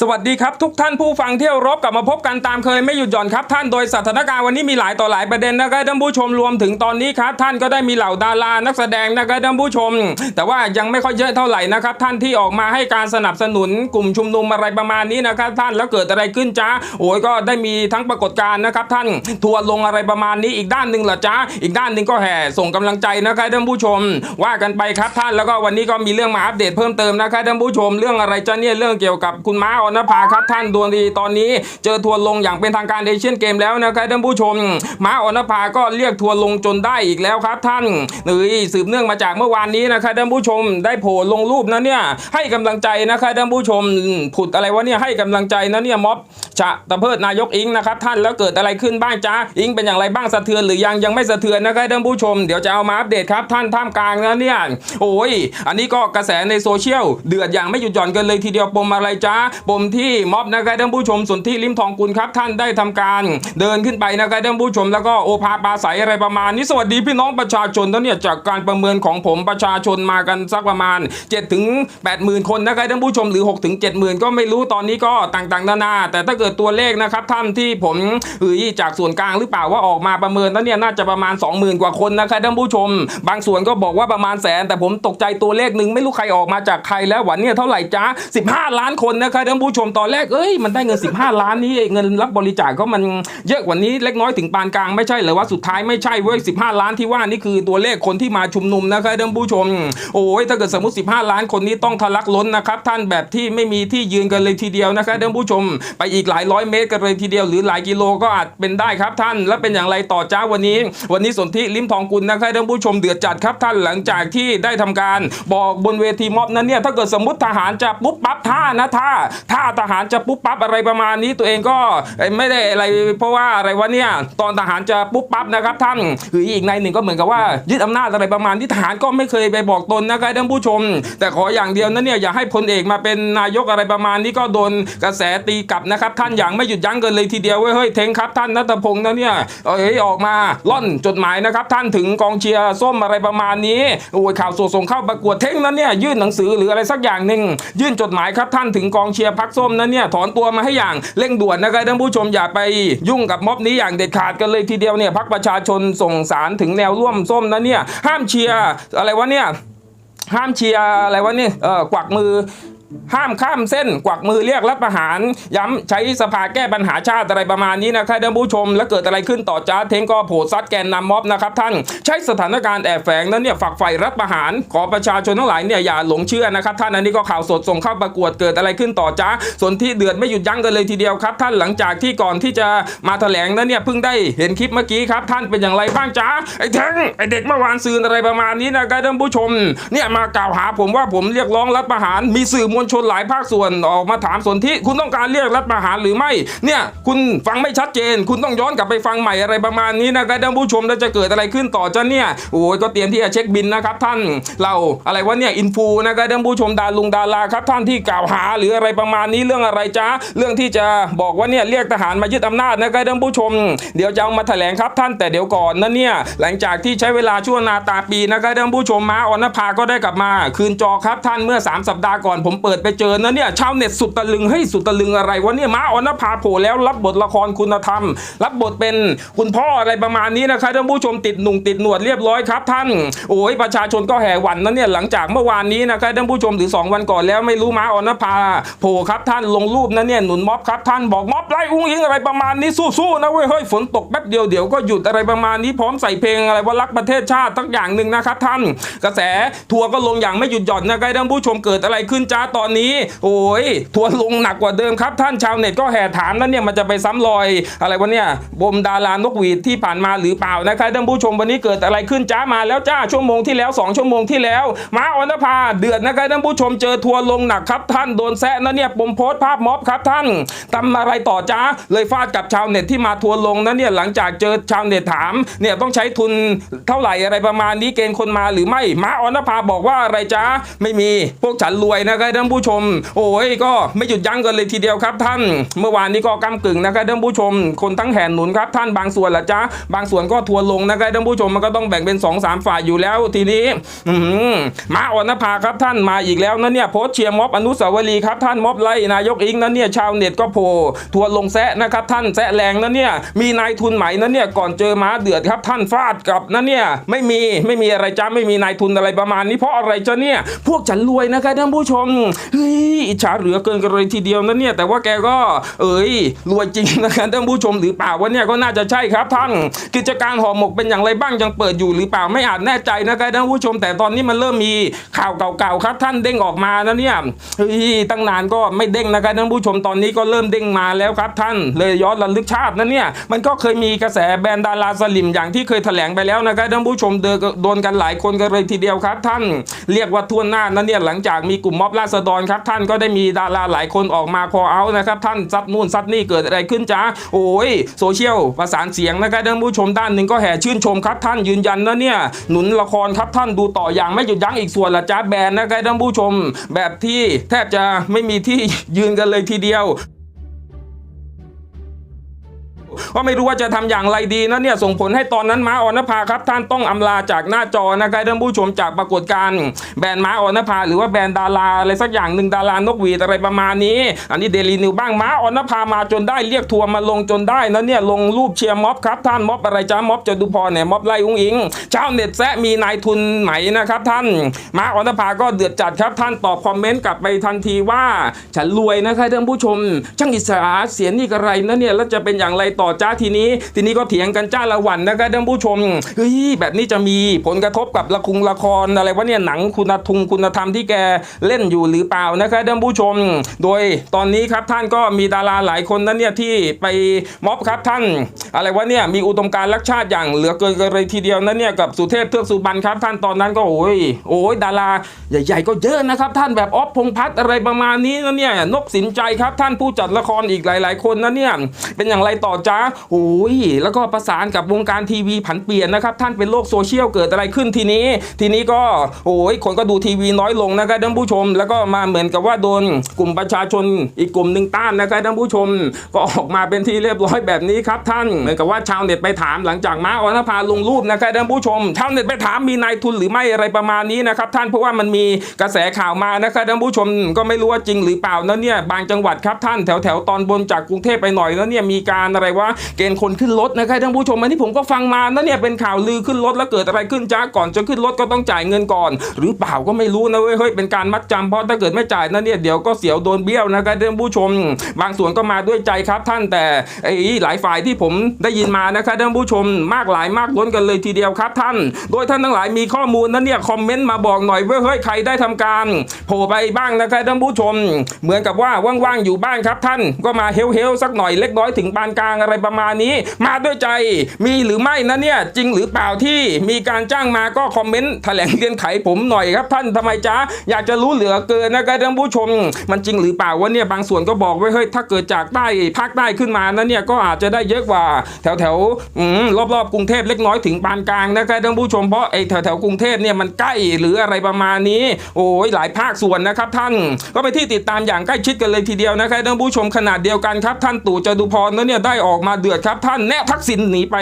สวัสดีครับ ทุกท่านผู้ฟังเที่ยวรบกลับมาพบกันตามเคยไม่หยุดหย่อนครับท่านโดยสถานการณ์วันนี้มีหลายต่อหลายประเด็นนะครับท่านผู้ชมรวมถึงตอนนี้ครับท่านก็ได้มีเหล่าดารานักแสดงนะครับท่านผู้ชม แต่ว่ายังไม่ค่อยเยอะเท่าไหร่นะครับท่านที่ออกมาให้การสนับสนุนกลุ่มชุมนุมอะไรประมาณนี้นะครับท่านแล้วเกิดอะไรขึ้นจ้าโอ้ยก็ได้มีทั้งปรากฏการณ์นะครับท่านทัวร์ลงอะไรประมาณนี้อีกด้านหนึ่งเหรอจ้าอีกด้านหนึ่งก็แห่ส่งกำลังใจนะครับท่านผู้ชม ว่ากันไปครับท่านแล้วก็วันนี้ก็มีเรื่องมาอัปเดตเพิ่มเติมนะครับท่านผู้ชม เรื่องอะไรจ้าเนี่ยเรื่องเกี่ยวกับคุณม้าออนภาครับท่านดวงดีตอนนี้ เจอทัวร์ลงอย่างเป็นทางการเอเชียนเกมแล้วนะครับท่านผู้ชม ม้าออนภาก็เรียกทัวร์ลงจนได้อีกแล้วครับท่านหรือสืบเนื่องมาจากเมื่อวานนี้นะครับท่านผู้ชมได้โผล่ลงรูปนะเนี่ยให้กำลังใจนะครับท่านผู้ชมผุดอะไรวะเนี่ยให้กำลังใจนะเนี่ยม็อบชะตะเพิดนายกอิงนะครับท่านแล้วเกิดอะไรขึ้นบ้างจ้าอิงเป็นอย่างไรบ้างสะเทือนหรือยังยังไม่สะเทือนนะครับท่านผู้ชมเดี๋ยวจะเอามาอัปเดตครับท่านท่ามกลางนะเนี่ยโอ้ยอันนี้ก็กระแสในโซเชียลเดือดอย่างไม่หยุดหย่อนกันเลยทีเดียวปมอะไรจ้าปมที่ม็อบนะครับท่านผู้ชมส่วนที่ลิมทองกุลครับ ท่านได้ทำการเดินขึ้นไปนะครับท่านผู้ชมแล้วก็โอภาปาใสอะไรประมาณนี้สวัสดีพี่น้องประชาชนแล้วเนี่ยจากการประเมินของผมประชาชนมากันสักประมาณ7ถึง8 0,000 คนนะครับท่านผู้ชมหรือ6ถึง7 0,000 ก็ไม่รู้ตอนนี้ก็ต่างๆนานา แต่ถ้าเกิดิดตัวเลขนะครับท่านที่ผมเฮ้ยจากส่วนกลางหรือเปล่าว่าออกมาประเมินแล้วเนี่ยน่าจะประมาณ 20,000 กว่าคนนะครับท่านผู้ชม บางส่วนก็บอกว่าประมาณแสน แต่ผมตกใจตัวเลขหนึ่งไม่รู้ใครออกมาจากใครแล้ววันเนี่ยเท่าไหร่จ้า15 ล้านคนนะครับท่านผู้ชมตอนแรกเอ้ยมันได้เงิน 15 ล้านนี้เงินรับบริจาคก็มันเยอะกว่านี้เล็กน้อยถึงปานกลางไม่ใช่เหรือว่าสุดท้ายไม่ใช่เว้ย15 ล้านที่ว่านี่คือตัวเลขคนที่มาชุมนุมนะครับท่านผู้ชม โอ้ยถ้าเกิดสมมติ 15 ล้านคนนี้ต้องทะลักล้นนะครับท่านแบบที่ไม่มีที่ยืนกันเลยทีเดียวนะครับท่านผู้ชมไปอีกหลายร้อยเมตรกันเลยทีเดียวหรือหลายกิโลก็อาจเป็นได้ครับท่าน และเป็นอย่างไรต่อจ้าวันนี้ วันนี้สนธิลิมทองกุลนะครับท่านผู้ชมเดือดจัดครับท่านหลังจากที่ได้ทำการบอกบนเวทีม็อบนั้นเนี่ยถ้าเกิดสมมติทหารจะปุ๊บปั๊บท่านะท่าท่าทหารจะปุ๊บปั๊บอะไรประมาณนี้ตัวเองก็ไม่ได้อะไรเพราะว่าอะไรวะเนี่ยตอนทหารจะปุ๊บปั๊บนะครับท่านหรืออีกในหนึ่งก็เหมือนกับว่ายึดอำนาจอะไรประมาณที่ทหารก็ไม่เคยไปบอกตนนะครับท่านผู้ชม แต่ขออย่างเดียวนะเนี่ยอย่าให้พลเอกมาเป็นนายกอะไรประมาณนี้ก็โดนกระแสตีกลับนะครับท่านอย่างไม่หยุดยั้งกันเลยทีเดียวเว้ยเฮ้ยเทงครับท่านนัทพงศ์นะเนี่ยเอ้ยออกมาล่อนจดหมายนะครับท่านถึงกองเชียร์ส้มอะไรประมาณนี้โอ้ยข่าวส่งเข้าประกวดเทงนั้นเนี่ยยื่นหนังสือหรืออะไรสักอย่างหนึ่งยื่นจดหมายครับท่านถึงกองเชียร์พักส้มนั้นเนี่ยถอนตัวมาให้อย่างเร่งด่วนนะครับท่านผู้ชมอย่าไปยุ่งกับม็อบนี้อย่างเด็ดขาดกันเลยทีเดียวเนี่ยพักประชาชนส่งสารถึงแนวร่วมส้มนั้นเนี่ยห้ามเชียร์อะไรวะเนี่ยห้ามเชียร์อะไรวะนี่เออกวักมือห้ามข้ามเส้นกวักมือเรียกรัฐประหาร ย้ำใช้สภาแก้ปัญหาชาติอะไรประมาณนี้นะครับท่านผู้ชม แล้วเกิดอะไรขึ้นต่อจ้าเทงก็โผล่ซัดแกนนำม็อบนะครับท่านใช้สถานการณ์แอบแฝงนั้นเนี่ยฝักใฝ่รัฐประหาร ขอประชาชนทั้งหลายเนี่ยอย่าหลงเชื่อนะครับท่านอันนี้ก็ข่าวสดส่งเข้าประกวดเกิดอะไรขึ้นต่อจ้าส่วนที่เดือดไม่หยุดยั้งกันเลยทีเดียวครับท่านหลังจากที่ก่อนที่จะมาแถลงนั้นเนี่ยเพิ่งได้เห็นคลิปเมื่อกี้ครับท่านเป็นอย่างไรบ้างจ้าไอ้เทงไอ้เด็กเมื่อวานซืนอะไรประมาณนี้นะครับท่านผู้ชมเนี่ยมากล่าวหาผมว่าผมเรียกร้องรัฐประหารมีสื่อมวลชนหลายภาคส่วนออกมาถามสนที่คุณต้องการเรียกรัฐประหารหรือไม่ เนี่ย คุณฟังไม่ชัดเจน คุณต้องย้อนกลับไปฟังใหม่อะไรประมาณนี้นะครับท่านผู้ชมแล้วจะเกิดอะไรขึ้นต่อจ้าเนี่ยโอ้ยก็เตรียมที่จะเช็คบินนะครับท่านเราอะไรวะเนี่ยอินฟูนะครับท่านผู้ชมดาลุงดาราครับท่านที่กล่าวหาหรืออะไรประมาณนี้เรื่องอะไรจ้าเรื่องที่จะบอกว่าเนี่ยเรียกทหารมายึดอำนาจนะครับท่านผู้ชม เดี๋ยวจะเอามาแถลงครับท่านแต่เดี๋ยวก่อนนะเนี่ยหลังจากที่ใช้เวลาชั่วนาตาปีนะครับท่านผู้ชมมาออนภาก็ได้กลับมา คืนจอครับท่านเมื่อ 3 สัปดาห์ก่อนผมเปิดไปเจอนะเนี่ยชาวเน็ตสุดตะลึงเฮ้ยสุดตะลึงอะไรวะเนี่ยม้าออนภาโผล่แล้วรับบทละครคุณธรรม รับบทเป็นคุณพ่ออะไรประมาณนี้นะครับท่านผู้ชมติดหนุ่งติดหนวดเรียบร้อยครับท่านโอ้ยประชาชนก็แห่หวันนะเนี่ยหลังจากเมื่อวานนี้นะครับท่านผู้ชมหรือ 2 วันก่อนแล้วไม่รู้ม้าออนภาโผล่ครับท่านลงรูปนะเนี่ยหนุนม็อบครับท่านบอกม็อบไล่อุ้งอิงอะไรประมาณนี้สู้ๆนะเว้ยเฮ้ยฝนตกแป๊บเดียวเดี๋ยวก็หยุดอะไรประมาณนี้พร้อมใส่เพลงอะไรว่ารักประเทศชาติทั้งอย่างหนึ่งนะครับท่าน กระแสทัวร์ก็ลงอย่างไม่หยุดหย่อนนะครับท่านผู้ชมเกิดอะไรขึ้นจ้าตอนนี้ โอ้ยทัวร์ลงหนักกว่าเดิมครับ ท่านชาวเน็ตก็แห่ถามแล้วเนี่ยมันจะไปซ้ำรอย อะไรวะเนี่ยบมดารานกหวีดที่ผ่านมาหรือเปล่านะครับท่านผู้ชมวันนี้เกิดอะไรขึ้นจ้ามาแล้วจ้าชั่วโมงที่แล้ว 2 ชั่วโมงที่แล้วมาออนภาเดือดนะครับท่านผู้ชมเจอทัวร์ลงหนักครับ ท่านโดนแซะนะเนี่ยปมโพสต์ภาพม็อบครับท่านทำอะไรต่อจ้าเลยฟาดกับชาวเน็ตที่มาทัวร์ลงนะเนี่ยหลังจากเจอชาวเน็ตถามเนี่ยต้องใช้ทุนเท่าไหร่อะไรประมาณนี้เกณฑ์คนมาหรือไม่มาออนภาบอกว่าอะไรจ้าไม่มีพวกฉันรวยนะครับท่านานผู้ชม โอ้ยก็ไม่หยุดยั้งกันเลยทีเดียวครับท่าน เมื่อวานนี้ก็กำกึ่งนะครับท่านผู้ชม คนทั้งแห่หนุนครับท่านบางส่วนละจ้าบางส่วนก็ทัวร์ลงนะครับท่านผู้ชมมันก็ต้องแบ่งเป็น2อสามฝ่ายอยู่แล้วทีนี้มาอ่อนนภาครับท่านมาอีกแล้วนะเนี่ยโพสเชียร์ม็อบอนุสาวรีย์ครับท่านม็อบไล่นายกอิงนะเนี่ยชาวเน็ตก็โผล่ทัวร์ลงแซะนะครับท่านแซะแรงนะเนี่ยมีนายทุนใหม่นะเนี่ยก่อนเจอม้าเดือดครับท่านฟาดกลับนะเนี่ยไม่มีไม่มีอะไรจ้าไม่มีนายทุนอะไรประมาณนี้เพราะอะไรจ้าเนี่ยพวกฉันรวยนะครับท่านผู้ชมเฮ้ยอิจฉาเหลือเกินกันเลยทีเดียวนะเนี่ยแต่ว่าแกก็เอ้ยรวยจริงนะครับท่านผู้ชมหรือเปล่าวะเนี่ยก็น่าจะใช่ครับท่านกิจการห่อหมกเป็นอย่างไรบ้างยังเปิดอยู่หรือเปล่าไม่อาจแน่ใจนะครับท่านผู้ชมแต่ตอนนี้มันเริ่มมีข่าวเก่าๆครับท่านเด้งออกมานะเนี่ยเฮ้ยตั้งนานก็ไม่เด้งนะครับท่านผู้ชมตอนนี้ก็เริ่มเด้งมาแล้วครับท่านเลยย้อนระลึกชาตินะเนี่ยมันก็เคยมีกระแสแบรนด์ดาราสลิมอย่างที่เคยแถลงไปแล้วนะครับท่านผู้ชมเดินโดนกันหลายคนกันเลยทีเดียวครับ ท่านเรียกว่าทั่วหน้านะเนี่ยหลังจากมีกลุ่มม็อบราษดรครับท่านก็ได้มีดาราหลายคนออกมาคอเอานะครับท่านซัดนู่นซัดนี่เกิดอะไรขึ้นจ้าโอ้ยโซเชียลประสานเสียงนะครับท่านผู้ชมด้านหนึ่งก็แห่ชื่นชมครับท่านยืนยันนะเนี่ยหนุนละครครับท่านดูต่ออย่างไม่หยุดยั้งอีกส่วนละจ้าแบรนด์นะครับท่านผู้ชม แบบที่แทบจะไม่มีที่ยืนกันเลยทีเดียว ว่าไม่รู้ว่าจะทำอย่างไรดีนะเนี่ยส่งผลให้ตอนนั้นม้าออนภาครับท่านต้องอำลาจากหน้าจอนะครับท่านผู้ชมจากปรากฏการณ์แบรนด์ม้าออนภาหรือว่าแบรนด์ดาราอะไรสักอย่างหนึ่งดารานกหวีดอะไรประมาณนี้ อันนี้เดลีนิวบ้างม้าออนภามาจนได้เรียกทัวร์มาลงจนได้นะเนี่ยลงรูปเชียร์ม็อบครับท่านม็อบอะไรจ้าม็อบจตุพรเนี่ยม็อบไล่อุ้งอิงชาวเน็ตแซะมีนายทุนไหนนะครับท่านม้าออนภาก็เดือดจัดครับท่านตอบคอมเมนต์กลับไปทันทีว่า ฉันรวยนะครับท่านผู้ชมช่างอิสระเสียนี่กระไรนะเนี่ยแล้วจะเป็นอย่างไรต่อ่อจ้าทีนี้ ทีนี้ก็เถียงกันจ้าละวันนะครับท่านผู้ชมเฮ้ยแบบนี้จะมีผลกระทบกับละครละครอะไรวะเนี่ยหนังคุณทุงคุณธรรมที่แกเล่นอยู่หรือเปล่านะครับท่านผู้ชม โดยตอนนี้ครับท่านก็มีดาราหลายคนนั้นเนี่ยที่ไปม็อบครับท่าน อะไรวะเนี่ยมีอุดมการณ์รักชาติอย่างเหลือเกินเลยทีเดียวนะเนี่ยกับสุเทพเทือกสุบรรณครับท่านตอนนั้นก็โอ้ยโอ้ยดาราใหญ่ ๆ ก็เยอะนะครับท่านแบบออฟพงพัฒน์อะไรประมาณนี้นะเนี่ยนกสินใจครับท่านผู้จัดละครอีกหลาย ๆ คนนะเนี่ยเป็นอย่างไรต่อจ้าโอ้ยแล้วก็ประสานกับวงการทีวีผันเปลี่ยนนะครับ ท่านเป็นโลกโซเชียลเกิดอะไรขึ้นทีนี้ ทีนี้ก็โอ้ยคนก็ดูทีวีน้อยลงนะครับท่านผู้ชม แล้วก็มาเหมือนกับว่าโดนกลุ่มประชาชนอีกกลุ่มหนึ่งต้านนะครับท่านผู้ชม ก็ออกมาเป็นที่เรียบร้อยแบบนี้ครับท่านเหมือนกับว่าชาวเน็ตไปถามหลังจากม้าออนภาลงรูปนะครับท่านผู้ชมชาวเน็ตไปถามมีนายทุนหรือไม่อะไรประมาณนี้นะครับท่านเพราะว่ามันมีกระแสข่าวมานะครับท่านผู้ชมก็ไม่รู้ว่าจริงหรือเปล่านะเนี่ยบางจังหวัดครับท่านแถวแถวตอนบนจากกรุงเทพไปหน่อยแล้วเนี่ยมีการอะไรว่าเกณฑ์คนขึ้นรถนะครับท่านผู้ชมอันนี้ผมก็ฟังมานะเนี่ยเป็นข่าวลือขึ้นรถแล้วเกิดอะไรขึ้นจ้าก่อนจะขึ้นรถก็ต้องจ่ายเงินก่อน หรือเปล่าก็ไม่รู้นะเว้ยเฮ้ยเป็นการมัดจำเพราะถ้าเกิดไม่จ่ายนะเนี่ยเดี๋ยวก็เสียวโดนเบี้ยวนะครับท่านผู้ชม บางส่วนก็มาด้วยใจครับท่านแต่ไอ้หลายฝ่ายที่ผมได้ยินมานะครับท่านผู้ชมมากหลายมากล้นกันเลยทีเดียวครับท่าน โดยท่านทั้งหลายมีข้อมูลนั้นเนี่ยคอมเมนต์มาบอกหน่อยเว้ยเฮ้ยใครได้ทำการโผล่ไปบ้างนะครับท่านผู้ชม เหมือนกับว่าว่างๆอยู่บ้านครับท่านก็มาเฮลเฮลสักหน่อยเล็กน้อยถึงปานกลางอะไรประมาณนี้ มาด้วยใจมีหรือไม่นะเนี่ยจริงหรือเปล่าที่มีการจ้างมาก็คอมเมนต์แถลงเรียนไขผมหน่อยครับท่านทำไมจ๊ะอยากจะรู้เหลือเกินนะครับท่านผู้ชม มันจริงหรือเปล่าวะเนี่ยบางส่วนก็บอกไว้เฮ้ยถ้าเกิดจากใต้ภาคใต้ขึ้นมานะเนี่ยก็อาจจะได้เยอะกว่า แถวแถวๆอืมรอบกรุงเทพเล็กน้อยถึงปานกลางนะครับท่านผู้ชมเพราะไอ้แถวแถวกรุงเทพเนี่ยมันใกล้หรืออะไรประมาณนี้ โอ้ยหลายภาคส่วนนะครับท่านก็ไปที่ติดตามอย่างใกล้ชิดกันเลยทีเดียวนะครับท่านผู้ชมขนาดเดียวกันครับ ท่านตู่จตุพรนั้นเนี่ยได้ออกมาเดือดครับท่านแนบทักษิณหนีไป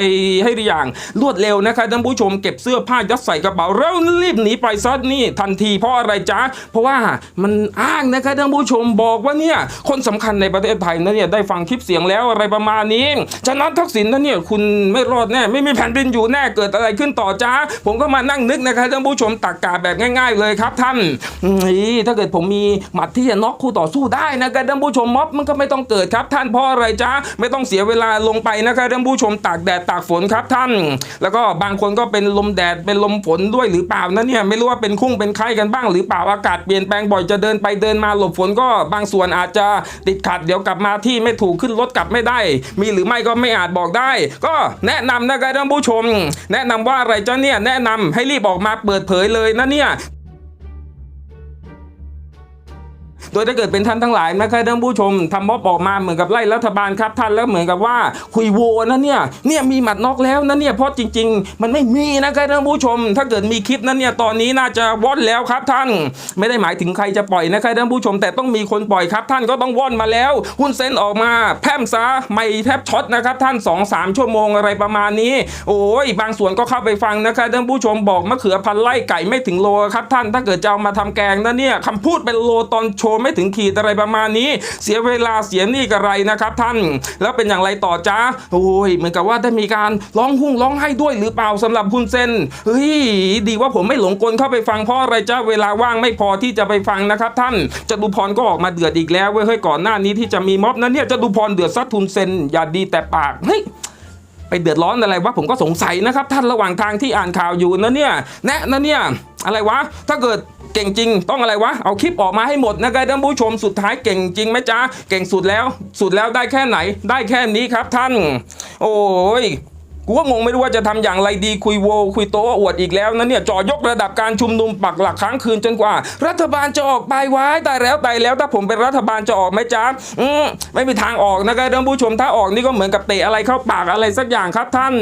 ให้ได้อย่างรวดเร็วนะครับท่านผู้ชมเก็บเสื้อผ้ายัดใส่กระเป๋าแล้วรีบหนีไปซะนี่ทันทีเพราะอะไรจ๊ะเพราะว่ามันอ้างนะครับท่านผู้ชมบอกว่าเนี่ยคนสำคัญในประเทศไทยนั้นเนี่ยได้ฟังคลิปเสียงแล้วอะไรประมาณนี้ฉะนั้นทักษิณนั้นเนี่ยคุณไม่รอดแน่ไม่มีแผ่นดินอยู่แน่เกิดอะไรขึ้นต่อจ้าผมก็มานั่งนึกนะครับท่านผู้ชมตักกาแบบง่าย ๆ เลยครับท่านนี่ถ้าเกิดผมมีหมัดที่จะน็อกคู่ต่อสู้ได้นะครับท่านผู้ชมม็อบมันก็ไม่ต้องเกิดครับ ท่านเพราะอะไรจ้าไม่ต้องเสียเวลาลงไปนะครับท่านผู้ชมตากแดดตากฝนครับท่าน แล้วก็บางคนก็เป็นลมแดดเป็นลมฝนด้วยหรือเปล่านะเนี่ยไม่รู้ว่าเป็นคุ้งเป็นไข้กันบ้างหรือเปล่าอากาศเปลี่ยนแปลงบ่อยจะเดินไปเดินมาหลบฝนก็บางส่วนอาจจะติดขัดเดี๋ยวกลับมาที่ไม่ถูกขึ้นรถกลับไม่ได้ มีหรือไม่ก็ไม่อาจบอกได้ ก็แนะนำนะครับท่านผู้ชม แนะนำว่าอะไรจ้าเนี่ยแนะนำให้รีบออกมาเปิดเผยเลยนะเนี่ย โดยถ้าเกิดเป็นท่านทั้งหลายนะครับท่านผู้ชมทำม็อบออกมาเหมือนกับไล่รัฐบาลครับท่านแล้วเหมือนกับว่าคุยโวนะเนี่ยเนี่ยมีหมัดน็อกแล้วนะเนี่ยเพราะจริง ๆ มันไม่มีนะครับท่านผู้ชม ถ้าเกิดมีคลิปนั้นเนี่ยตอนนี้น่าจะว่อนแล้วครับท่าน ไม่ได้หมายถึงใครจะปล่อยนะครับท่านผู้ชม แต่ต้องมีคนปล่อยครับท่านก็ต้องว่อนมาแล้วหุ้นเซ็นออกมา แพมซะไม่แทบช็อตนะครับท่าน2-3ชั่วโมงอะไรประมาณนี้ โอ้ยบางส่วนก็เข้าไปฟังนะครับท่านผู้ชมบอกมะเขือพันไล่ไก่ไม่ถึงโลครับท่านถ้าเกิดจะเอามาทำแกงนะเนี่ยคำพูดเป็นโลตอนชว์ไม่ถึงขีดอะไรประมาณนี้ เสียเวลาเสียหนี่กระไรนะครับท่าน แล้วเป็นอย่างไรต่อจ้าโอ้ยเหมือนกับว่าได้มีการร้องหุ่งร้องไห้ด้วยหรือเปล่าสำหรับคุณเซนเฮ้ยดีว่าผมไม่หลงกลเข้าไปฟังเพราะอะไรจ้าเวลาว่างไม่พอที่จะไปฟังนะครับท่านจตุพรก็ออกมาเดือดอีกแล้วเว้ยเฮ้ยก่อนหน้านี้ที่จะมีม็อบนั้นเนี่ยจตุพรเดือดซัดทุนเซนอย่าดีแต่ปากเฮ้ยไปเดือดร้อนอะไรวะผมก็สงสัยนะครับ ท่านระหว่างทางที่อ่านข่าวอยู่นะเนี่ยแนะนะเนี่ยอะไรวะ ถ้าเกิด เก่งจริง ต้องอะไรวะ เอาคลิปออกมาให้หมดนะครับท่านผู้ชมสุดท้ายเก่งจริงไหมจ๊ะ เก่งสุดแล้ว สุดแล้วได้แค่ไหน ได้แค่นี้ครับท่าน โอ้ยกูก็งงไม่รู้ว่าจะทำอย่างไรดีคุยโว คุยโตอวดอีกแล้วนะเนี่ยจ่อยกระดับการชุมนุมปักหลักค้างคืนจนกว่า รัฐบาลจะออกไปไว้ตายแล้วตายแล้วถ้าผมเป็นรัฐบาลจะออกไหมจ๊ะอืมไม่มีทางออกนะครับท่านผู้ชมถ้าออกนี่ก็เหมือนกับเตะอะไรเข้าปากอะไรสักอย่างครับท่าน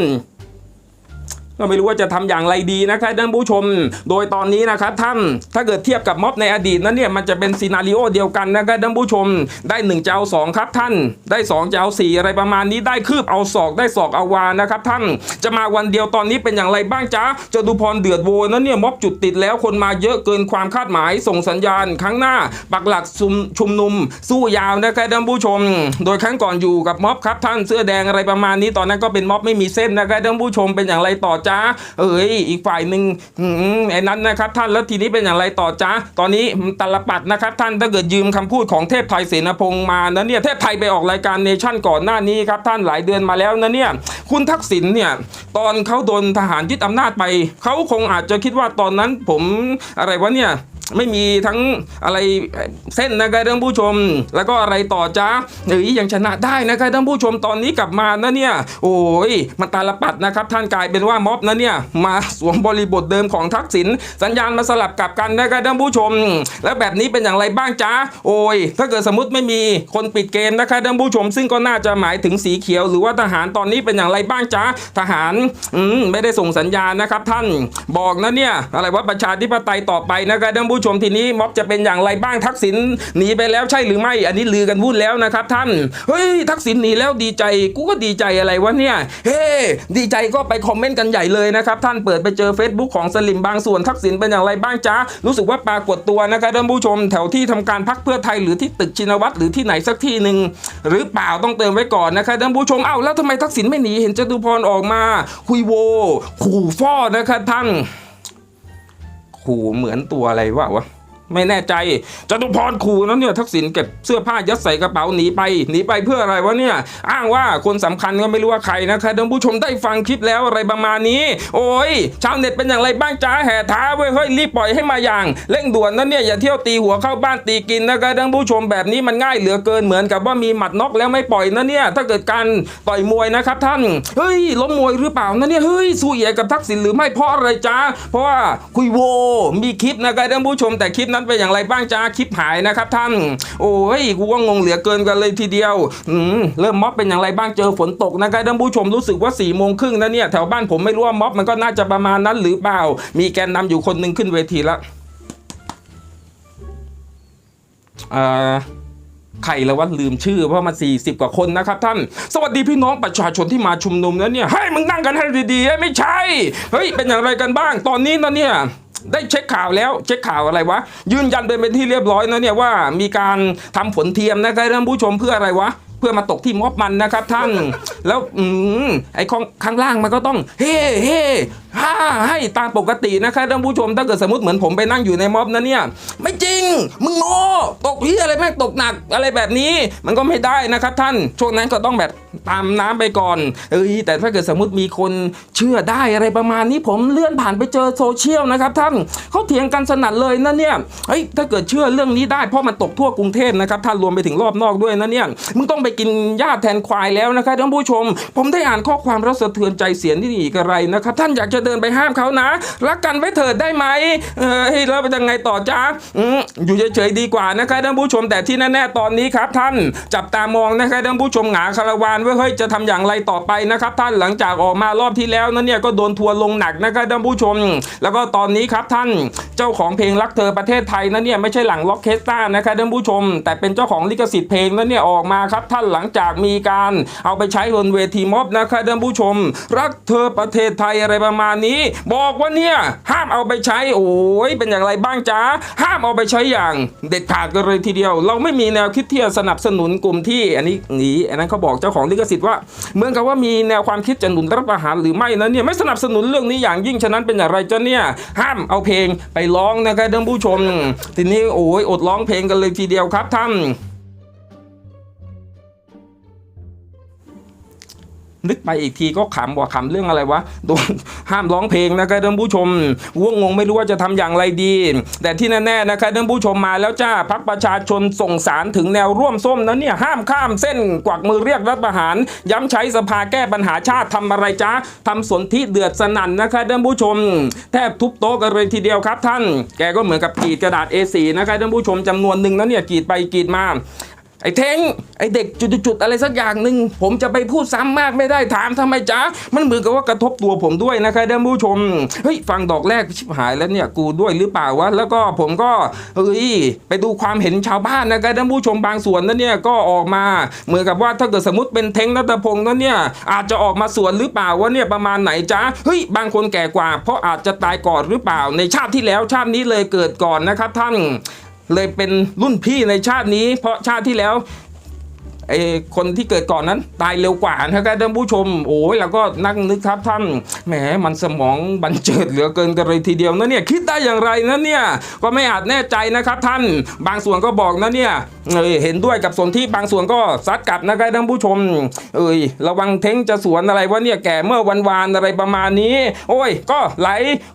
ก็ไม่รู้ว่าจะทำอย่างไรดีนะครับท่านผู้ชม โดยตอนนี้นะครับท่านถ้าเกิดเทียบกับม็อบในอดีตนั้นเนี่ยมันจะเป็นซีนารีโอเดียวกันนะครับท่านผู้ชม ได้1จะเอา2ครับท่าน ได้2จะเอา4อะไรประมาณนี้ได้คืบเอาศอกได้ศอกเอาวานะครับท่านจะมาวันเดียวตอนนี้เป็นอย่างไรบ้างจ๊ะจตุพรเดือดโวยนั้นเนี่ยม็อบจุดติดแล้วคนมาเยอะเกินความคาดหมายส่งสัญญาณครั้งหน้า ปักหลักชุมชุมนุม สู้ยาวนะครับท่านผู้ชม โดยครั้งก่อนอยู่กับม็อบครับท่านเสื้อแดงอะไรประมาณนี้ตอนนั้นก็เป็นม็อบไม่มีเส้นนะครับท่านผู้ชมเป็นอย่างไรต่อจาเอ้ยอีกฝ่ายหนึ่งไอ้นั้นนะครับท่านแล้วทีนี้เป็นอย่างไรต่อจ้าตอนนี้ตลปัดนะครับท่านถ้าเกิดยืมคำพูดของเทพไทยเสนาพงษ์มานะเนี่ยเทพไทยไปออกรายการเนชั่นก่อนหน้านี้ครับท่านหลายเดือนมาแล้วนะเนี่ยคุณทักษิณเนี่ยตอนเขาโดนทหารยึดอำนาจไปเขาคงอาจจะคิดว่าตอนนั้นผมอะไรวะเนี่ย ไม่มีทั้งอะไรเส้นนะครับท่านผู้ชม แล้วก็อะไรต่อจ้าเฮ้ยยังชนะได้นะครับท่านผู้ชมตอนนี้กลับมานะเนี่ย โอ้ยมันตาลปัดนะครับ ท่านกลายเป็นว่าม็อบนะเนี่ยมาสวมบริบทเดิมของทักษิณสัญญาณมาสลับกลับกันนะครับท่านผู้ชม แล้วแบบนี้เป็นอย่างไรบ้างจ้าโอ้ย ถ้าเกิดสมมติไม่มีคนปิดเกมนะครับท่านผู้ชม ซึ่งก็น่าจะหมายถึงสีเขียว หรือว่าทหารตอนนี้เป็นอย่างไรบ้างจ้าทหารอืมไม่ได้ส่งสัญญาณนะครับ ท่านบอกนะเนี่ยอะไรว่าประชาธิปไตยต่อไปนะครับท่านผู้ชมทีนี้ม็อบจะเป็นอย่างไรบ้างทักษิณหนีไปแล้วใช่หรือไม่ อันนี้ลือกันวุ่นแล้วนะครับท่านเฮ้ยทักษิณหนีแล้วดีใจกูก็ดีใจอะไรวะเนี่ยเฮ้ดีใจก็ไปคอมเมนต์กันใหญ่เลยนะครับท่านเปิดไปเจอ Facebook ของสลิมบางส่วนทักษิณเป็นอย่างไรบ้างจ้ารู้สึกว่าปรากฏตัวนะครับท่านผู้ชมแถวที่ทำการพักเพื่อไทยหรือที่ตึกชินวัตรหรือที่ไหนสักที่หนึ่งหรือเปล่าต้องเติมไว้ก่อนนะครับท่านผู้ชมเอ้าแล้วทำไมทักษิณไม่หนีเห็นจตุพรออกมา คุยโว ขู่ฟ้อนะครับท่าน ขู่เหมือนตัวอะไรวะวะ ไม่แน่ใจจตุพรขู่นะเนี่ยทักษิณเก็บเสื้อผ้ายัดใส่กระเป๋าหนีไปหนีไปเพื่ออะไรวะเนี่ยอ้างว่าคนสำคัญก็ไม่รู้ว่าใครนะครับท่านผู้ชมได้ฟังคลิปแล้วอะไรประมาณนี้ โอ้ยชาวเน็ตเป็นอย่างไรบ้างจ้าแห่ท้าเว้ยเฮ้ยรีบปล่อยให้มาอย่าง เร่งด่วนนะเนี่ยอย่าเที่ยวตีหัวเข้าบ้านตีกินนะครับท่านผู้ชมแบบนี้มันง่ายเหลือเกินเหมือนกับว่ามีหมัดน็อกแล้วไม่ปล่อยนะเนี่ยถ้าเกิดการต่อยมวยนะครับท่านเฮ้ยล้มมวยหรือเปล่านะเนี่ยเฮ้ยสู้เหยกับทักษิณหรือไม่เพราะอะไรจ้าเพราะว่าคุยโวมีคลิปนะครับท่านผู้ชมแต่คลิปนั้นเป็นอย่างไรบ้างจ้าคลิปหายนะครับท่าน โอ้ยกูว่างงเหลือเกินกันเลยทีเดียวอืมเริ่มม็อบเป็นอย่างไรบ้างเจอฝนตกนะครับท่านผู้ชมรู้สึกว่า4ี่โมงครึ่งนะเนี่ยแถวบ้านผมไม่รู้ว่าม็อบมันก็น่าจะประมาณนั้นหรือเปล่า มีแกนนำอยู่คนหนึ่งขึ้นเวทีล้วเอ่อใครล้วว่าลืมชื่อเพราะมัน 40 กว่าคนนะครับท่าน สวัสดีพี่น้องประชาชนที่มาชุมนุมนะเนี่ยให้ยมึงนั่งกันให้ดีๆไม่ใช่ เฮ้ย เป็นอย่างไรกันบ้างตอนนี้นะเนี่ย ได้เช็คข่าวแล้วเช็คข่าวอะไรวะ ยืนยันไปเป็นที่เรียบร้อยนะเนี่ยว่ามีการทำผลเทียมนะครับท่านผู้ชมเพื่ออะไรวะ เพื่อมาตกที่ม็อบมันนะครับท่าน แล้วอืมไอ้ข้างข้างล่างมันก็ต้อง เฮ้เฮ้ฮ่าให้ตามปกตินะครับท่านผู้ชมถ้าเกิดสมมติเหมือนผมไปนั่งอยู่ในม็อบนะเนี่ย ไม่จริง มึงโง่ตกพี่อะไรแม่งตกหนักอะไรแบบนี้ มันก็ไม่ได้นะครับท่านช่วงนั้นก็ต้องแบบตามน้ำไปก่อนเอ้ยแต่ถ้าเกิดสมมติมีคนเชื่อได้อะไรประมาณนี้ผมเลื่อนผ่านไปเจอโซเชียลนะครับท่านเขาเถียงกันสนั่นเลยนะเนี่ยเฮ้ยถ้าเกิดเชื่อเรื่องนี้ได้เพราะมันตกทั่วกรุงเทพนะครับท่านรวมไปถึงรอบนอกด้วยนะเนี่ยมึงต้องไปกินหญ้าแทนควายแล้วนะคะท่านผู้ชม ผมได้อ่านข้อความแล้วสะเทือนใจเสียนี่อีกอะไรนะครับท่านอยากจะเดินไปห้ามเขานะ รักกันไว้เถิดได้ไหมเออเฮ้ยแล้วเป็นยังไงต่อจ้าอืมอยู่เฉยๆดีกว่านะคะท่านผู้ชมแต่ที่แน่ๆตอนนี้ครับ ท่านจับตามองนะคะท่านผู้ชมหงาคารวานว่าเฮ้ยจะทำอย่างไรต่อไปนะครับ ท่านหลังจากออกมารอบที่แล้วนั้นเนี่ยก็โดนทัวร์ลงหนักนะคะท่านผู้ชม แล้วก็ตอนนี้ครับท่าน เจ้าของเพลงรักเธอประเทศไทยนั้นเนี่ยไม่ใช่หลังล็อกเคสต้านะคะท่านผู้ชม แต่เป็นเจ้าของลิขสิทธิ์เพลงนั้นเนี่ยออกมาครับท่านหลังจากมีการเอาไปใช้บนเวทีม็อบนะคะท่านผู้ชม รักเธอประเทศไทยอะไรประมาณนี้ บอกว่าเนี่ยห้ามเอาไปใช้โอ้ยเป็นอย่างไรบ้างจ๊ะห้ามเอาไปใช้อย่างเด็ดขาดกันเลยทีเดียว เราไม่มีแนวคิดที่จะสนับสนุนกลุ่มที่อันนี้หนีอันนั้นเขาบอกเจ้าของลิขสิทธิ์ว่าเหมือนกับว่ามีแนวความคิดจะหนุนรัฐประหารหรือไม่นั้นเนี่ยไม่สนับสนุนเรื่องนี้อย่างยิ่งฉะนั้นเป็นอย่างไรจ๊ะเนี่ยห้ามเอาเพลงไปร้องนะครับท่านผู้ชม ทีนี้โอ้ยอดร้องเพลงกันเลยทีเดียวครับท่าน นึกไปอีกทีก็ขำว่าขำเรื่องอะไรวะโดนห้ามร้องเพลงนะครับท่านผู้ชมว่วงงงไม่รู้ว่าจะทำอย่างไรดี แต่ที่แน่ๆนะครับท่านผู้ชมมาแล้วจ้าพักประชาชนส่งสารถึงแนวร่วมส้มนั้นเนี่ยห้ามข้ามเส้นกวักมือเรียกรัฐประหาร ย้ำใช้สภาแก้ปัญหาชาติทำอะไรจ้าทำสนธิเดือดสนั่นนะครับท่านผู้ชม แทบทุบโต๊ะกันเลยทีเดียวครับท่าน แกก็เหมือนกับกรีดกระดาษ A4 นะครับท่านผู้ชมจำนวนหนึ่งนั้นเนี่ยกรีดไปกรีดมา ไอ้เท้งไอ้เด็กจุดๆอะไรสักอย่างหนึ่งผมจะไปพูดซ้ำมากไม่ได้ถามทำไมจ๊ะมันเหมือนกับว่ากระทบตัวผมด้วยนะครับท่านผู้ชมเฮ้ยฟังดอกแรกชิบหายแล้วเนี่ยกูด้วยหรือเปล่าวะแล้วก็ผมก็เฮ้ยไปดูความเห็นชาวบ้านนะครับท่านผู้ชมบางส่วนนั้นเนี่ยก็ออกมาเหมือนกับว่าถ้าเกิดสมมติเป็นเท้งนัตพงศ์นั้นเนี่ยอาจจะออกมาสวนหรือเปล่าว่าเนี่ยประมาณไหนจ๊ะเฮ้ยบางคนแก่กว่า เพราะอาจจะตายก่อนหรือเปล่าในชาติที่แล้วชาตินี้เลยเกิดก่อนนะครับท่าน เลยเป็นรุ่นพี่ในชาตินี้ เพราะชาติที่แล้ว ไอ้คนที่เกิดก่อนนั้นตายเร็วกว่านะครับท่านผู้ชม โอ้ยเราก็นั่งนึกครับท่านแหมมันสมองบันเจิดเหลือเกินกันเลยทีเดียวนะเนี่ยคิดได้อย่างไรนะเนี่ยก็ไม่อาจแน่ใจนะครับท่านบางส่วนก็บอกนะเนี่ยเอยเห็นด้วยกับส่วนที่บางส่วนก็ซัดกลับนะครับท่านผู้ชม เอ้ยระวังเท้งจะสวนอะไรวะเนี่ยแก่เมื่อวันวานอะไรประมาณนี้ โอ้ย ก็ไหล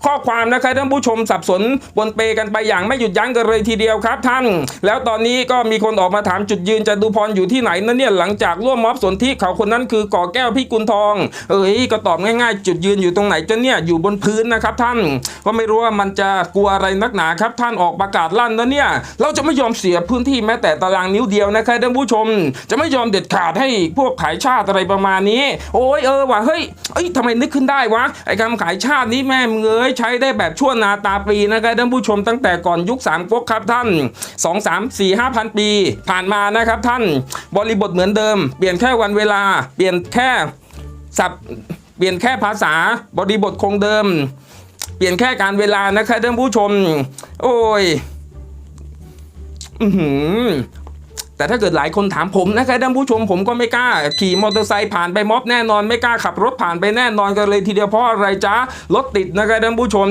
ข้อความนะครับท่านผู้ชมสับสนปนเปกันไปอย่างไม่หยุดยั้งกันเลยทีเดียวครับท่าน แล้วตอนนี้ก็มีคนออกมาถามจุดยืนจะดูพรอยู่ที่ไหนนั่นเนี่ยหลังจากร่วมม็อบสนที่เขาคนนั้นคือก่อแก้วพี่กุลทอง เอ้ยก็ตอบง่ายๆ จุดยืนอยู่ตรงไหนจนเนี่ยอยู่บนพื้นนะครับท่าน ก็ไม่รู้ว่ามันจะกลัวอะไรนักหนาครับท่านออกประกาศลั่นนะเนี่ยเราจะไม่ยอมเสียพื้นที่แม้แต่ตารางนิ้วเดียวนะครับท่านผู้ชม จะไม่ยอมเด็ดขาดให้พวกขายชาติอะไรประมาณนี้ โอ้ยเออว่ะเฮ้ยเอ้ยทำไมนึกขึ้นได้วะไอ้คำขายชาตินี้แม่มึงเอ้ยใช้ได้แบบชั่วนาตาปีนะครับท่านผู้ชมตั้งแต่ก่อนยุคสามก๊กครับท่านสองสามสี่ห้าพันปี ผ่านมานะครับท่านบริบทเหมือนเดิม เปลี่ยนแค่วันเวลา เปลี่ยนแค่ศัพท์เปลี่ยนแค่ภาษาบริบทคงเดิม เปลี่ยนแค่การเวลานะคะท่านผู้ชม โอ้ยอือหือ แต่ถ้าเกิดหลายคนถามผมนะครับท่านผู้ชมผมก็ไม่กล้า ขี่มอเตอร์ไซค์ผ่านไปม็อบแน่นอนไม่กล้าขับรถผ่านไปแน่นอนกันเลยทีเดียวเพราะอะไรจ๊ะรถติดนะครับท่านผู้ชม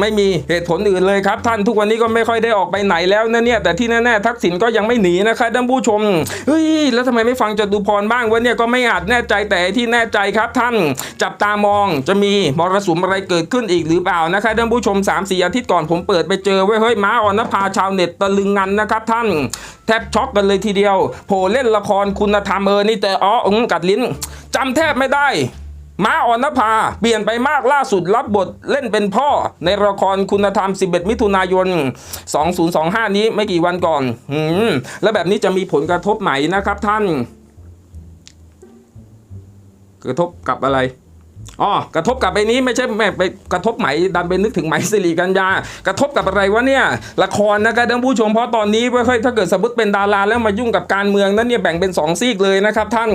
ไม่มีเหตุผลอื่นเลยครับ ท่านทุกวันนี้ก็ไม่ค่อยได้ออกไปไหนแล้วนะเนี่ยแต่ที่แน่ๆทักษิณก็ยังไม่หนีนะครับท่านผู้ชมเฮ้ยแล้วทำไมไม่ฟังจตุพรบ้างวะเนี่ยก็ไม่อาจแน่ใจแต่ที่แน่ใจครับ ท่านจับตามองจะมีมรสุมอะไรเกิดขึ้นอีกหรือเปล่านะครับท่านผู้ชม3ามสี่อาทิตย์ก่อนผมเปิดไปเจอไว้ยเฮ้ยม้าอ่อนนภาชาวเน็ตตะลึงงันนะครับท่านแทบช็อกกันเลยทีเดียวโผเล่นละครคุณธรรมเออนี่แต่อ๋ออืมกัดลิ้นจำแทบไม่ได้ม้าอ่อนนภา เปลี่ยนไปมากล่าสุดรับบทเล่นเป็นพ่อ ในละครคุณธรรม 11 มิถุนายน 2025 นี้ไม่กี่วันก่อนอืมแล้วแบบนี้จะมีผลกระทบไหมนะครับท่าน กระทบกับอะไร อ๋อกระทบกับไอ้นี้ไม่ใช่แม่ไปกระทบไหมดันไปนึกถึงไหมสิริกัญญากระทบกับอะไรวะเนี่ยละครนะครับท่านผู้ชมเพราะตอนนี้ไม่ค่อยถ้าเกิดสมมติเป็นดาราแล้วมายุ่งกับการเมืองนั้นเนี่ยแบ่งเป็นสองซีกเลยนะครับท่าน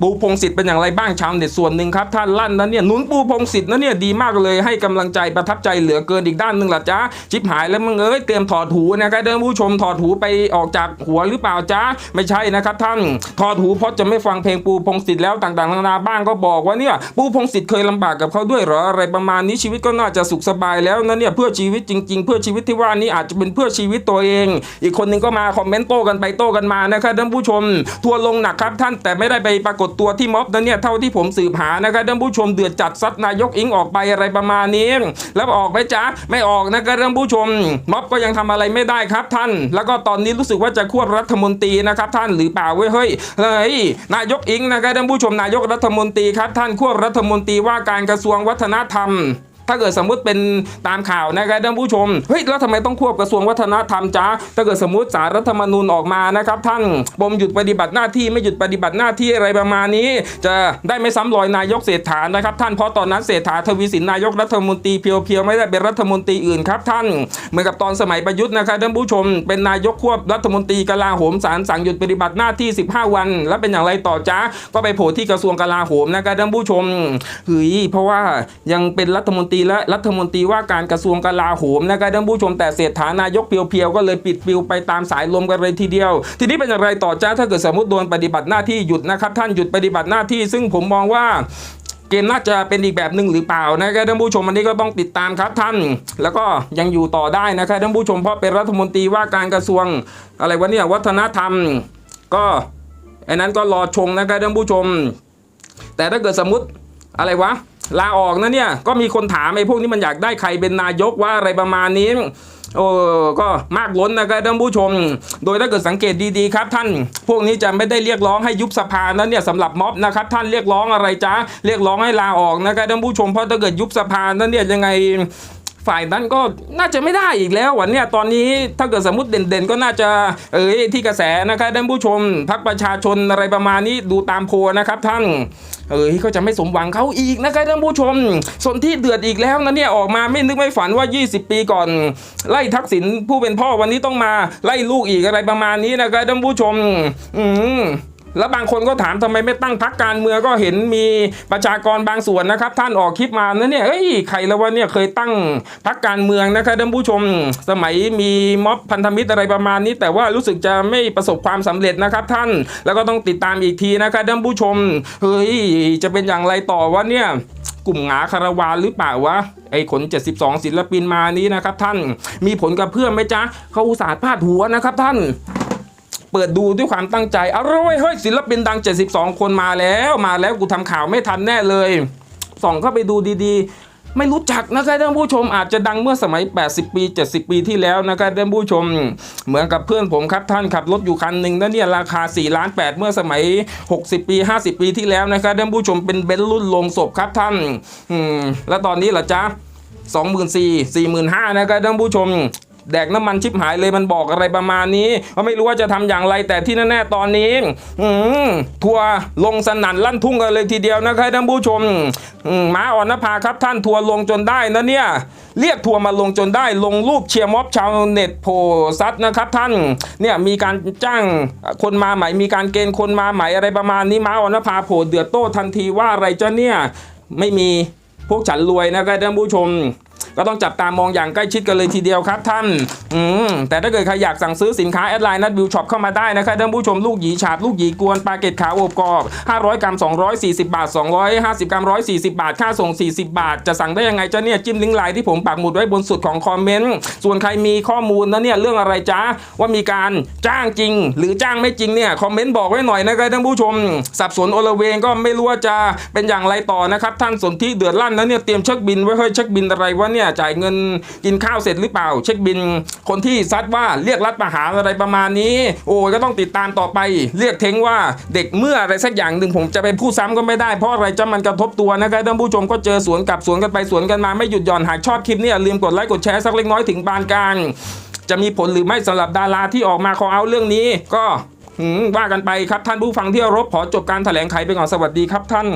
ปูพงศิษฐ์เป็นอย่างไรบ้างชาวเน็ตส่วนหนึ่งครับท่านลั่นนั้นเนี่ยหนุนปูพงศิษฐ์นั้นเนี่ยดีมากเลยให้กำลังใจประทับใจเหลือเกินอีกด้านหนึ่งล่ะจ๊ะจิบหายแล้วมึงเอ้ยเตรียมถอดหูนะครับท่านผู้ชมถอดหูไปออกจากหัวหรือเปล่าจ๊ะไม่ใช่นะครับท่านถอดหูเพราะจะไม่ฟังเพลงปูพงศิษฐ์แล้วต่างๆนานาบ้างก็บอกว่าเนี่ยปูพงศิษฐ์เคยลำบากกับเขาด้วยหรออะไรประมาณนี้ชีวิตก็น่าจะสุขสบายแล้วนะเนี่ยเพื่อชีวิตจริง ๆ เพื่อชีวิตที่ว่านี้อาจจะเป็นเพื่อชีวิตตัวเอง อีกคนหนึ่งก็มาคอมเมนต์โต้กันไปโต้กันมานะครับท่านผู้ชมทัวลงหนักครับท่านแต่ไม่ได้ไปปรากฏดตัวที่ม็อบนั้นเนี่ยเท่าที่ผมสืบหานะครับท่านผู้ชมเดือดจัดซัดนายกอิงออกไปอะไรประมาณนี้ แล้วออกไหมจ๊ะไม่ออกนะครับท่านผู้ชม ม็อบก็ยังทำอะไรไม่ได้ครับท่าน แล้วก็ตอนนี้รู้สึกว่าจะควบรัฐมนตรีนะครับท่านหรือเปล่าเว้ยเฮ้ยเฮ้ยนายกอิงนะครับท่านผู้ชมนายกรัฐมนตรีครับท่านควบรัฐมนตรีว่าการกระทรวงวัฒนธรรม ถ้าเกิดสมมุติเป็นตามข่าวนะครับท่านผู้ชมเฮ้ยแล้วทำไมต้องควบกระทรวงวัฒนธรรมจ้าถ้าเกิดสมมติสารรัฐธรรมนูญออกมานะครับท่านปมหยุดปฏิบัติหน้าที่ไม่หยุดปฏิบัติหน้าที่อะไรประมาณนี้ จะได้ไม่ซ้ำรอยนายกเศรษฐานะครับท่านเพราะตอนนั้นเศรษฐาทวีสินนายกรัฐมนตรีเพียวๆไม่ได้เป็นรัฐมนตรีอื่นครับท่าน เหมือนกับตอนสมัยประยุทธ์นะครับท่านผู้ชม เป็นนายกควบรัฐมนตรีกลาโหมสารสั่งหยุดปฏิบัติหน้าที่ 15 วัน แล้วเป็นอย่างไรต่อจ้าก็ไปโผล่ที่กระทรวงกลาโหมนะครับท่านผู้ชมเฮ้ยเพราะว่ายังเป็นรัฐมนตรีและรัฐมนตรีว่าการกระทรวงกลาโหมนะครับท่านผู้ชมแต่เศรษฐานายกเพียวๆก็เลยปิดปิวไปตามสายลมกันเลยทีเดียว ทีนี้เป็นอย่างไรต่อจ้าถ้าเกิดสมมติโดนปฏิบัติหน้าที่หยุดนะครับท่านหยุดปฏิบัติหน้าที่ ซึ่งผมมองว่าเกมน่าจะเป็นอีกแบบหนึ่งหรือเปล่านะครับท่านผู้ชมอันนี้ก็ต้องติดตามครับท่าน แล้วก็ยังอยู่ต่อได้นะครับท่านผู้ชมเพราะเป็นรัฐมนตรีว่าการกระทรวงอะไรวะเนี่ยวัฒนธรรม ก็ไอ้นั้นก็รอชงนะครับท่านผู้ชม แต่ถ้าเกิดสมมติ อะไรวะลาออกนะเนี่ยก็มีคนถามไอ้พวกนี้มันอยากได้ใครเป็นนายกว่าอะไรประมาณนี้โอ้ก็มากล้นนะครับท่านผู้ชม โดยถ้าเกิดสังเกตดีๆครับ ท่าน พวกนี้จะไม่ได้เรียกร้องให้ยุบสภานั้นเนี่ยสำหรับม็อบนะครับท่านเรียกร้องอะไรจ้าเรียกร้องให้ลาออกนะครับท่านผู้ชมเพราะถ้าเกิดยุบสภานั้นเนี่ยยังไง ฝ่ายนั้นก็น่าจะไม่ได้อีกแล้ววันเนี้ยตอนนี้ถ้าเกิดสมมติเด่นๆ ก็น่าจะเอ้ยที่กระแสนะครับท่านผู้ชมพักประชาชนอะไรประมาณนี้ดูตามโพลนะครับท่านเอ้ยก็จะไม่สมหวังเขาอีกนะครับท่านผู้ชมส่วนที่เดือดอีกแล้วนะเนี่ยออกมาไม่นึกไม่ฝันว่า 20 ปีก่อน ไล่ทักษิณผู้เป็นพ่อวันนี้ต้องมาไล่ลูกอีกอะไรประมาณนี้นะครับท่านผู้ชม อืม แล้วบางคนก็ถามทำไมไม่ตั้งพักการเมืองก็เห็นมีประชากรบางส่วนนะครับ ท่านออกคลิปมานะเนี่ยเอ้ยใครแล้ววะเนี่ยเคยตั้งพักการเมืองนะครับท่านผู้ชม สมัยมีม็อบพันธมิตรอะไรประมาณนี้ แต่ว่ารู้สึกจะไม่ประสบความสำเร็จนะครับ ท่านแล้วก็ต้องติดตามอีกทีนะครับท่านผู้ชมเฮ้ยจะเป็นอย่างไรต่อวะเนี่ยกลุ่มหงาคารวาหรือเปล่าวะไอ้ขน 72 ศิลปินมานี้นะครับ ท่านมีผลกับเพื่อนไหมจ๊ะเขาอุตส่าห์พาดหัวนะครับ ท่าน เปิดดูด้วยความตั้งใจเอาเลยเฮ้ยศิลปินดัง 72 คนมาแล้วมาแล้วกูทำข่าวไม่ทันแน่เลยส่องเข้าไปดูดีๆ ไม่รู้จักนะครับท่านผู้ชมอาจจะดังเมื่อสมัย 80 ปี 70 ปีที่แล้วนะครับท่านผู้ชม เหมือนกับเพื่อนผมครับท่านขับรถอยู่คันหนึ่งนะเนี่ยราคา4ล้าน8เมื่อสมัย 60 ปี 50 ปีที่แล้วนะครับท่านผู้ชมเป็นเบนซ์รุ่นลงศพครับท่านอืมแล้วตอนนี้ล่ะจ๊ะสองหมื่นสี่สี่หมื่นห้านะครับท่านผู้ชม แดกน้ำมันชิบหายเลยมันบอกอะไรประมาณนี้ก็ไม่รู้ว่าจะทำอย่างไรแต่ที่แน่ๆตอนนี้อืทัวร์ลงสนั่นลั่นทุ่งกันเลยทีเดียวนะครับท่านผู้ชมม้าอ่อนนภาครับท่านทัวร์ลงจนได้นะเนี่ยเรียกทัวร์มาลงจนได้ลงรูปเชียร์ม็อบชาวเน็ตโพซัดนะครับท่านเนี่ยมีการจ้างคนมาใหม่มีการเกณฑ์คนมาใหม่อะไรประมาณนี้ม้าอ่อนนภาโผเดือดโต้ทันทีว่าอะไรจ้ะเนี่ยไม่มีพวกฉันรวยนะครับท่านผู้ชม ก็ต้องจับตามองอย่างใกล้ชิดกันเลยทีเดียวครับท่านอืมแต่ถ้าเกิดใครอยากสั่งซื้อสินค้าแอดไลน์นัดบิวช็อปเข้ามาได้นะครับท่านผู้ชมลูกหยีฉาบลูกหยีกวนปลาเกตขาวอบกรอบ 500 กรัม 240 บาท 250 กรัม 140 บาท ค่าส่ง 40 บาท จะสั่งได้ยังไงจ้ะเนี่ยจิ้มลิงก์ไลน์ที่ผมปักหมุดไว้บนสุดของคอมเมนต์ส่วนใครมีข้อมูลนะเนี่ยเรื่องอะไรจ๊ะว่ามีการจ้างจริง หรือจ้างไม่จริงเนี่ยคอมเมนต์บอกไว้หน่อยนะครับท่านผู้ชม สับสนโอลเวงก็ไม่รู้ว่าจะเป็นอย่างไรต่อนะครับท่านสนที่เดือดลั่นนะเนี่ยเตรียมเช็คบินไว้เฮ้ยเช็คบินอะไรวะเนี่ยจ่ายเงินกินข้าวเสร็จหรือเปล่า เช็คบิน คนที่ซัดว่าเรียกรัฐประหารอะไรประมาณนี้ โอ้ยก็ต้องติดตามต่อไป เรียกเทงว่าเด็กเมื่ออะไรสักอย่างหนึ่งผมจะไปพูดซ้ำก็ไม่ได้เพราะอะไรจะมันกระทบตัวนะครับท่านผู้ชมก็เจอสวนกลับสวนกันไปสวนกันมาไม่หยุดหย่อนหากชอบคลิปนี้อย่าลืมกดไลค์กดแชร์สักเล็กน้อยถึงปานกลางจะมีผลหรือไม่สำหรับดาราที่ออกมาขอเอาเรื่องนี้ ก็ว่ากันไปครับท่านผู้ฟังที่รพขอจบการแถลงไขไปก่อนสวัสดีครับท่าน